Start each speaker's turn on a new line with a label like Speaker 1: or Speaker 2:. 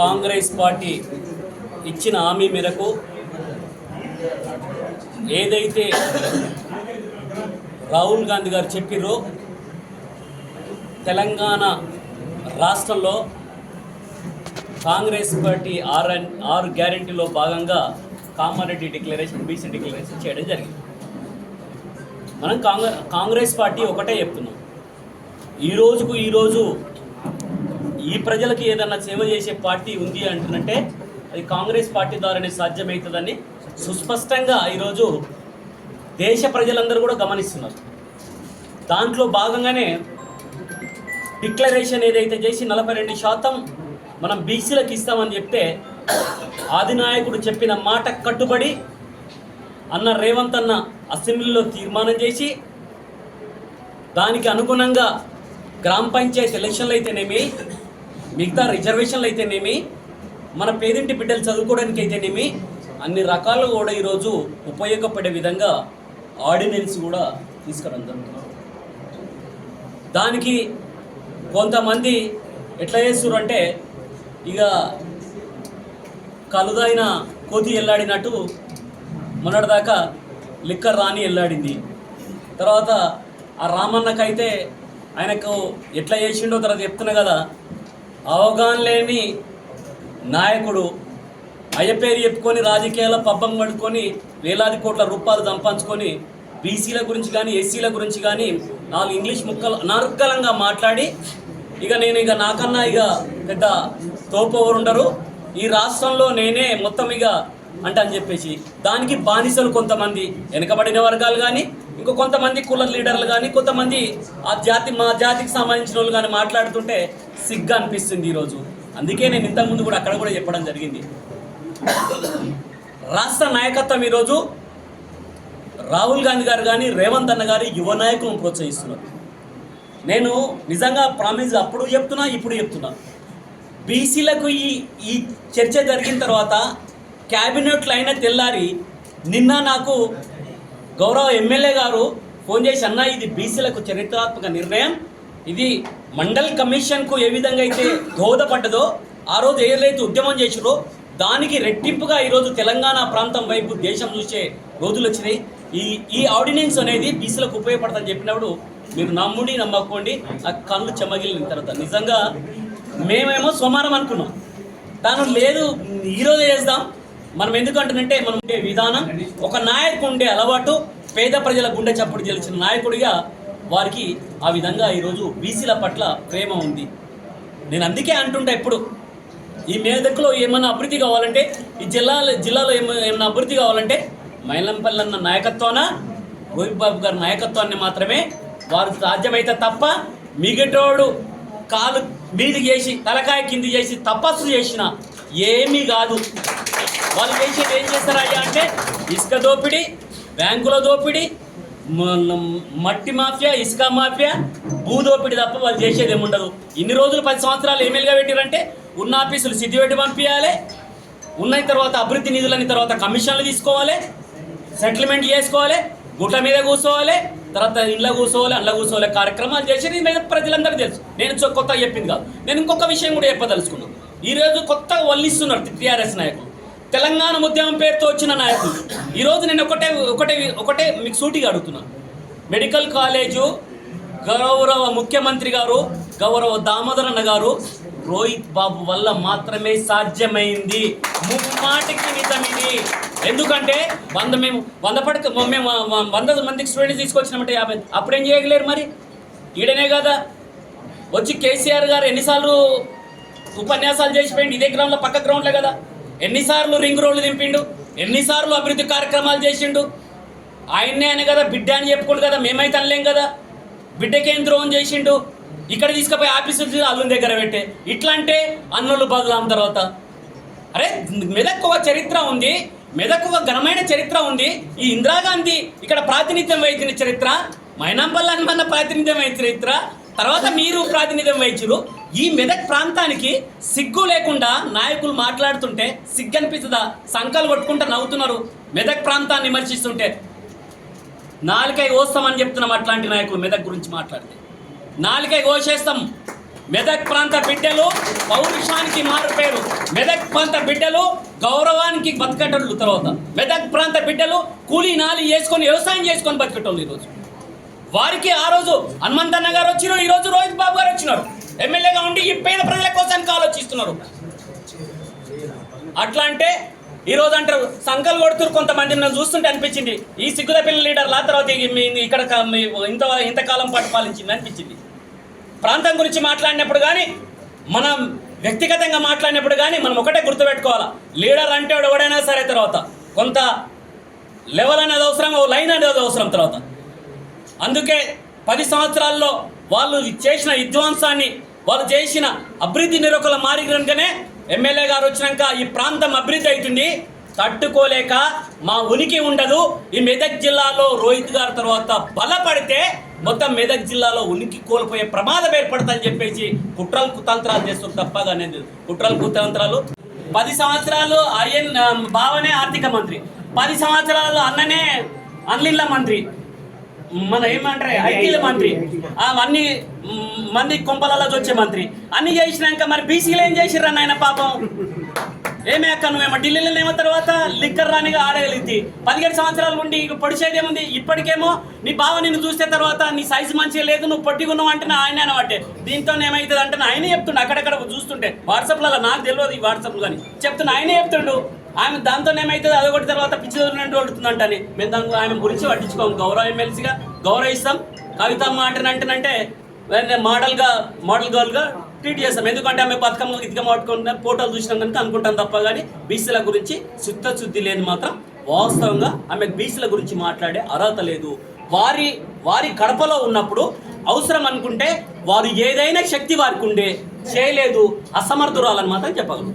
Speaker 1: Congress party ఇచ్చిన హామీ మేరకు ఏదైతే రాహుల్ గాంధీ గారు చెప్పిర్రో తెలంగాణ రాష్ట్రంలో కాంగ్రెస్ పార్టీ ఆరు ఆరు గ్యారెంటీలో భాగంగా కామారెడ్డి డిక్లరేషన్ బీసీ డిక్లరేషన్ చేయడం జరిగింది. మనం కాంగ్రెస్ కాంగ్రెస్ పార్టీ ఒకటే చెప్తున్నాం. ఈ రోజుకు ఈరోజు ఈ ప్రజలకి ఏదన్నా సేవ చేసే పార్టీ ఉంది అంటున్నట్టే అది కాంగ్రెస్ పార్టీ ద్వారానే సాధ్యమవుతుందని సుస్పష్టంగా ఈరోజు దేశ ప్రజలందరూ కూడా గమనిస్తున్నారు. దాంట్లో భాగంగానే డిక్లరేషన్ ఏదైతే చేసి నలభై రెండు శాతం మనం బీసీలకు ఇస్తామని చెప్తే ఆదినాయకుడు చెప్పిన మాట కట్టుబడి అన్న రేవంత్ అన్న అసెంబ్లీలో తీర్మానం చేసి దానికి అనుగుణంగా గ్రామ పంచాయతీ ఎలక్షన్లు అయితేనేమి మిగతా రిజర్వేషన్లు అయితేనేమి మన పేదింటి బిడ్డలు చదువుకోవడానికి అయితేనేమి అన్ని రకాలు కూడా ఈరోజు ఉపయోగపడే విధంగా ఆర్డినెన్స్ కూడా తీసుకురావడం దానికి కొంతమంది ఎట్లా చేస్తున్నారు అంటే ఇక కలుదైన కోతి ఎల్లాడినట్టు మొన్నటిదాకా లిక్కర్ రాని ఎల్లాడింది. తర్వాత ఆ రామన్నకైతే ఆయనకు ఎట్లా చేసిండో తర్వాత చెప్తున్నా కదా అవగాహన లేని నాయకుడు అయ్య పేరు చెప్పుకొని రాజకీయాల పబ్బం పడుకొని వేలాది కోట్ల రూపాయలు సంపాదించుకొని బీసీల గురించి కానీ ఎస్సీల గురించి కానీ నాలుగు ఇంగ్లీష్ ముక్కలు అనర్కలంగా మాట్లాడి ఇక నేను ఇక నాకన్నా ఇక పెద్ద తోపు ఉండరు. ఈ రాష్ట్రంలో నేనే మొత్తం ఇక అంట అని చెప్పేసి. దానికి బానిసలు కొంతమంది వెనుకబడిన వర్గాలు కానీ ఇంకో కొంతమంది కుల లీడర్లు కానీ కొంతమంది ఆ జాతి మా జాతికి సంబంధించిన వాళ్ళు కానీ మాట్లాడుతుంటే సిగ్గా అనిపిస్తుంది ఈరోజు. అందుకే నేను ఇంతకుముందు కూడా అక్కడ కూడా చెప్పడం జరిగింది. రాష్ట్ర నాయకత్వం ఈరోజు రాహుల్ గాంధీ గారు కానీ రేవంత్ అన్న గారు యువ నాయకులను ప్రోత్సహిస్తున్నారు. నేను నిజంగా ప్రామిస్ అప్పుడు చెప్తున్నా ఇప్పుడు చెప్తున్నా. బీసీలకు ఈ ఈ చర్చ జరిగిన తర్వాత క్యాబినెట్లు అయిన తెల్లారి నిన్న నాకు గౌరవ ఎమ్మెల్యే గారు ఫోన్ చేసి అన్న ఇది బీసీలకు చరిత్రాత్మక నిర్ణయం. ఇది మండల్ కమిషన్కు ఏ విధంగా అయితే దోహదపడ్డదో ఆ రోజు ఏదైతే ఉద్యమం చేసిరో దానికి రెట్టింపుగా ఈరోజు తెలంగాణ ప్రాంతం వైపు దేశం చూసే రోజులు వచ్చినాయి. ఈ ఈ ఆర్డినెన్స్ అనేది బీసీలకు ఉపయోగపడుతుందని చెప్పినప్పుడు మీరు నమ్ముడి నమ్మకండి ఆ కళ్ళు చెమగిలిన తర్వాత. నిజంగా మేమేమో సోమవారం అనుకున్నాం. తాను లేదు ఈరోజు చేద్దాం మనం ఎందుకంటున్నంటే మనం ఉండే విధానం ఒక నాయకుడు ఉండే అలవాటు పేద ప్రజల గుండె చప్పుడు గెలిచిన నాయకుడిగా వారికి ఆ విధంగా ఈరోజు బీసీల పట్ల ప్రేమ ఉంది. నేను అందుకే అంటుంటా ఎప్పుడు ఈ మేదకులో ఏమైనా అభివృద్ధి కావాలంటే ఈ జిల్లాలో జిల్లాలో ఏమ- ఏమైనా అభివృద్ధి కావాలంటే మైలంపల్లి అన్న నాయకత్వాన రోహిత్ బాబు గారి నాయకత్వాన్ని మాత్రమే వారు సాధ్యమైతే తప్ప మిగటోడు కాలు మీదికి చేసి తలకాయ కింది చేసి తపస్సు చేసిన ఏమీ కాదు. వాళ్ళు చేసేది ఏం చేస్తారయ్యా అంటే ఇసుక దోపిడీ బ్యాంకుల దోపిడీ మట్టి మాఫియా ఇసుక మాఫియా భూదోపిడి తప్ప వాళ్ళు చేసేది ఏముండదు ఇన్ని రోజులు పది సంవత్సరాలు ఎమ్మెల్యేగా పెట్టారంటే ఉన్న ఆఫీసులు సిద్ధి పెట్టి పంపించాలి ఉన్న తర్వాత అభివృద్ధి నిధులని తర్వాత కమిషన్లు తీసుకోవాలి సెటిల్మెంట్ చేసుకోవాలి గుట్ల మీద కూర్చోవాలి తర్వాత ఇంట్లో కూర్చోవాలి అల్ల కూర్చోవాలి. కార్యక్రమాలు చేసేది మీద ప్రజలందరికీ తెలుసు. నేను చొ- కొత్తగా చెప్పింది కాదు. నేను ఇంకొక విషయం కూడా చెప్పదలుచుకున్నాను ఈరోజు కొత్తగా వల్లిస్తున్నారు టీఆర్ఎస్ నాయకులు. తెలంగాణ ఉద్యమం పేరుతో వచ్చిన నాయకులు. ఈరోజు నేను ఒకటే ఒకటే ఒకటే మీకు సూటిగా అడుగుతున్నాను మెడికల్ కాలేజు గౌరవ ముఖ్యమంత్రి గారు గౌరవ దామోదరన్న గారు రోహిత్ బాబు వల్ల మాత్రమే సాధ్యమైంది. ముమ్మాటికి నిజం ఇది. ఎందుకంటే వంద మేము వంద పడక మేము వంద మందికి స్టూడెంట్స్ తీసుకొచ్చినామంటే యాభై అప్పుడేం చేయగలేరు మరి? ఈడనే కదా. వచ్చి కేసీఆర్ గారు ఎన్నిసార్లు ఉపన్యాసాలు చేసిపోయింది ఇదే గ్రౌండ్లో పక్క గ్రౌండ్లే కదా. ఎన్నిసార్లు రింగ్ రోడ్లు దింపిండు ఎన్నిసార్లు అభివృద్ధి కార్యక్రమాలు చేసిండు. ఆయన్నే ఆయన కదా బిడ్డ అని చెప్పుకోడు కదా మేమైతే అనలేం కదా. బిడ్డకేం ద్రోహం చేసిండు? ఇక్కడ తీసుకుపోయి ఆఫీసులు అల్లుని దగ్గర పెట్టే. ఇట్లా అంటే అన్నులు బదులాం తర్వాత. అరే మెదక్కువ చరిత్ర ఉంది మెదక్కువ ఘనమైన చరిత్ర ఉంది. ఈ ఇందిరాగాంధీ ఇక్కడ ప్రాతినిధ్యం వహించిన చరిత్ర మైనాంపల్లి హనుమన్న ప్రాతినిధ్యం వహించిన చరిత్ర తర్వాత మీరు ప్రాతినిధ్యం వహించరు ఈ మెదక్ ప్రాంతానికి సిగ్గు లేకుండా నాయకులు మాట్లాడుతుంటే సిగ్గనిపిస్తుందా? సంకలు కొట్టుకుంటూ నవ్వుతున్నారు. మెదక్ ప్రాంతాన్ని విమర్శిస్తుంటే. నాలుకై కోస్తామని చెప్తున్నాం అట్లాంటి నాయకులు మెదక్ గురించి మాట్లాడితే. నాలుకై కోసేస్తాం మెదక్ ప్రాంత బిడ్డలు పౌరుషానికి మారు పేరు మెదక్ ప్రాంత బిడ్డలు గౌరవానికి బతకటోళ్ళు తర్వాత. మెదక్ ప్రాంత బిడ్డలు కూలీ నాలి చేసుకొని వ్యవసాయం చేసుకొని బతకటోళ్ళు ఈరోజు. వారికి ఆ రోజు హనుమంతన్న గారు వచ్చినారు ఈరోజు రోహిత్ బాబు గారు వచ్చినారు. ఎమ్మెల్యేగా ఉండి ఈ పేద ప్రజల కోసానికి ఆలోచిస్తున్నారు. అట్లా అంటే ఈరోజు అంటారు సంకల్ కొడుతురు కొంతమంది నన్ను చూస్తుంటే అనిపించింది ఈ సిగ్గుల పిల్ల లీడర్లా తర్వాత ఇక్కడ ఇంత ఇంతకాలం పాటు పాలించింది అనిపించింది. ప్రాంతం గురించి మాట్లాడినప్పుడు కానీ మనం వ్యక్తిగతంగా మాట్లాడినప్పుడు కానీ మనం ఒకటే గుర్తుపెట్టుకోవాలా. లీడర్ అంటే ఎవడైనా సరే తర్వాత కొంత లెవెల్ అనేది అవసరం ఓ లైన్ అనేది అవసరం తర్వాత. అందుకే పది సంవత్సరాల్లో వాళ్ళు చేసిన విధ్వంసాన్ని వాళ్ళు చేసిన అభివృద్ధి నిరకుల మారికనుకనే ఎమ్మెల్యే గారు వచ్చినాక ఈ ప్రాంతం అభివృద్ధి అవుతుంది. తట్టుకోలేక మా ఉనికి ఉండదు. ఈ మెదక్ జిల్లాలో రోహిత్ గారి తర్వాత బలపడితే మొత్తం మెదక్ జిల్లాలో ఉనికి కోల్పోయే ప్రమాదం ఏర్పడుతుందని చెప్పేసి కుట్రలు కుతంత్రాలు చేస్తారు తప్పగా అనేది. కుట్రలు కుతంత్రాలు. పది సంవత్సరాలు అయ్యన్ బావనే ఆర్థిక మంత్రి. పది సంవత్సరాలు అన్ననే అన్లిళ్ళ మంత్రి. మన ఏమంటారు ఐటీల మంత్రి. అన్ని మంది కొంపలలో వచ్చే మంత్రి. అన్ని చేసినాక మరి బీసీలు ఏం చేసిర్రా నాయన పాపం? ఏమే అక్క నువ్వేమో ఢిల్లీలో ఏమో తర్వాత లిక్కర్ రానిగా ఆడగలిగింది పదిహేడు సంవత్సరాలు ఉండి ఇక పొడిచేది ఏముంది? ఇప్పటికేమో నీ బావ నిన్ను చూస్తే తర్వాత నీ సైజు మంచిగా లేదు నువ్వు పొట్టిగున్నావు అంటే నా ఆయన అనబట్టే. దీంతో ఏమవుతుంది అంటే ఆయనే చెప్తుండే అక్కడక్కడ చూస్తుంటే. వాట్సాప్లలో నాకు తెలియదు ఈ వాట్సాప్ కానీ. చెప్తున్నా ఆయనే చెప్తుండు. ఆమె దాంతో అది అదొకటి తర్వాత పిచ్చి వదిలినట్టు కొడుతుందంటని మేము దాని ఆమె గురించి పట్టించుకోము గౌరవ ఎమ్మెల్సీగా గౌరవిస్తాం. కవితమ్మ అంటేనంటేనంటే మోడల్గా మోడల్ గర్ల్గా ట్రీట్ చేస్తాం. ఎందుకంటే ఆమె బతుకమ్మ ఇదిగా పట్టుకుంటే ఫోటోలు చూసినాం కనుక అనుకుంటాం తప్ప కానీ బీసీల గురించి శుద్ధ శుద్ధి లేదు మాత్రం వాస్తవంగా ఆమె బీసీల గురించి మాట్లాడే అర్హత లేదు. వారి వారి కడపలో ఉన్నప్పుడు అవసరం అనుకుంటే వారు ఏదైనా శక్తి వారికి ఉండే చేయలేదు అసమర్థురాలని మాత్రం చెప్పగలరు.